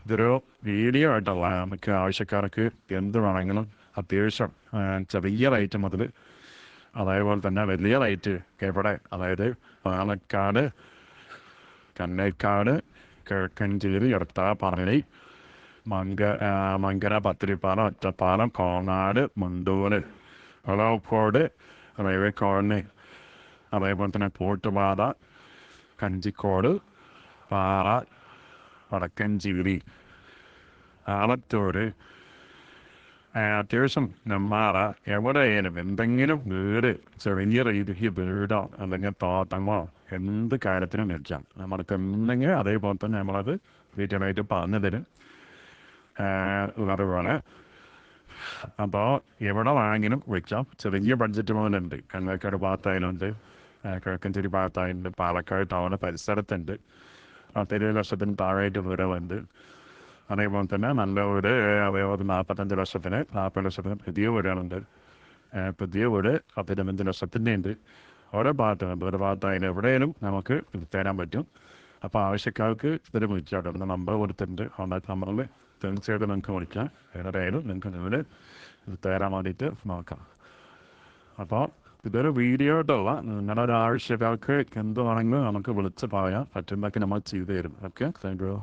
ഇതൊരു വീഡിയോ ആയിട്ടല്ല നമുക്ക് ആവശ്യക്കാർക്ക് എന്ത് വേണമെങ്കിലും അത്യാവശ്യം ചെറിയ റേറ്റ് മുതൽ അതേപോലെ തന്നെ വലിയ റേറ്റ് എവിടെ അതായത് പാലക്കാട് കന്നേക്കാട് കിഴക്കഞ്ചേരി എടത്താപ്പറളി മങ്ക ആ, മങ്കര പത്തിരിപ്പാലം ഒറ്റപ്പാലം കോങ്ങാട് മുണ്ടൂര് ഒളവക്കോട് റെയിൽവേ കോളനി അതേപോലെ തന്നെ പോട്ടുപാത കഞ്ചിക്കോട് പാറ വടക്കഞ്ചേരി ആളത്തോട് അത്യാവശ്യം നെമ്മാറ എവിടെയായാലും എന്തെങ്കിലും വീട് ചെറിയ രീതിക്ക് വീടോ അല്ലെങ്കിൽ തോട്ടമോ എന്ത് കാര്യത്തിനും വെച്ചാൽ നമ്മൾക്ക് എന്തെങ്കിലും അതേപോലെ തന്നെ നമ്മളത് ഡീറ്റെയിലായിട്ട് പറഞ്ഞു തരും അതുപോലെ അപ്പോൾ എവിടെ വാങ്ങിനും വെക്കാം ചെറിയ ബഡ്ജറ്റ് മുതലുണ്ട് കണ്ണേക്കാട് ഭാഗത്തായാലുണ്ട് കിഴക്കഞ്ചേരി ഭാഗത്തായുണ്ട് പാലക്കാട് ടൗണ് പരിസരത്തുണ്ട് പത്തിരുപത് ലക്ഷത്തിന് താഴെയായിട്ട് വീടുകളുണ്ട് അതേപോലെ തന്നെ നല്ല ഒരു അതേപോലെ നാൽപ്പത്തഞ്ച് ലക്ഷത്തിന് നാൽപ്പത് ലക്ഷത്തിന് പുതിയ വീടുകളുണ്ട് പുതിയ വീട് പത്തിരുപത്തഞ്ച് ലക്ഷത്തിന്റെ ഉണ്ട്. ഓരോ ഭാഗത്തും ഒരു അതിന് എവിടെയും നമുക്ക് തരാൻ പറ്റും. അപ്പോൾ ആവശ്യക്കാർക്ക് ഇതിന് വിളിച്ചാട്ടോ. നമ്പർ കൊടുത്തിട്ടുണ്ട്. കോൺടാക്ട് നമ്പറിൽ തീർച്ചയായിട്ടും നിങ്ങൾക്ക് വിളിക്കാം. എവിടെയായാലും നിങ്ങൾക്ക് നിങ്ങൾ ഇത് തരാൻ വേണ്ടിയിട്ട് നോക്കാം. അപ്പോൾ ഇതൊരു വീഡിയോ ആയിട്ടല്ല നിങ്ങളുടെ ഒരു ആവശ്യക്കാർക്ക് എന്ത് നമുക്ക് വിളിച്ച് പറയാം. പറ്റുന്നതൊക്കെ നമ്മൾ ചെയ്തു തരും. Okay thank you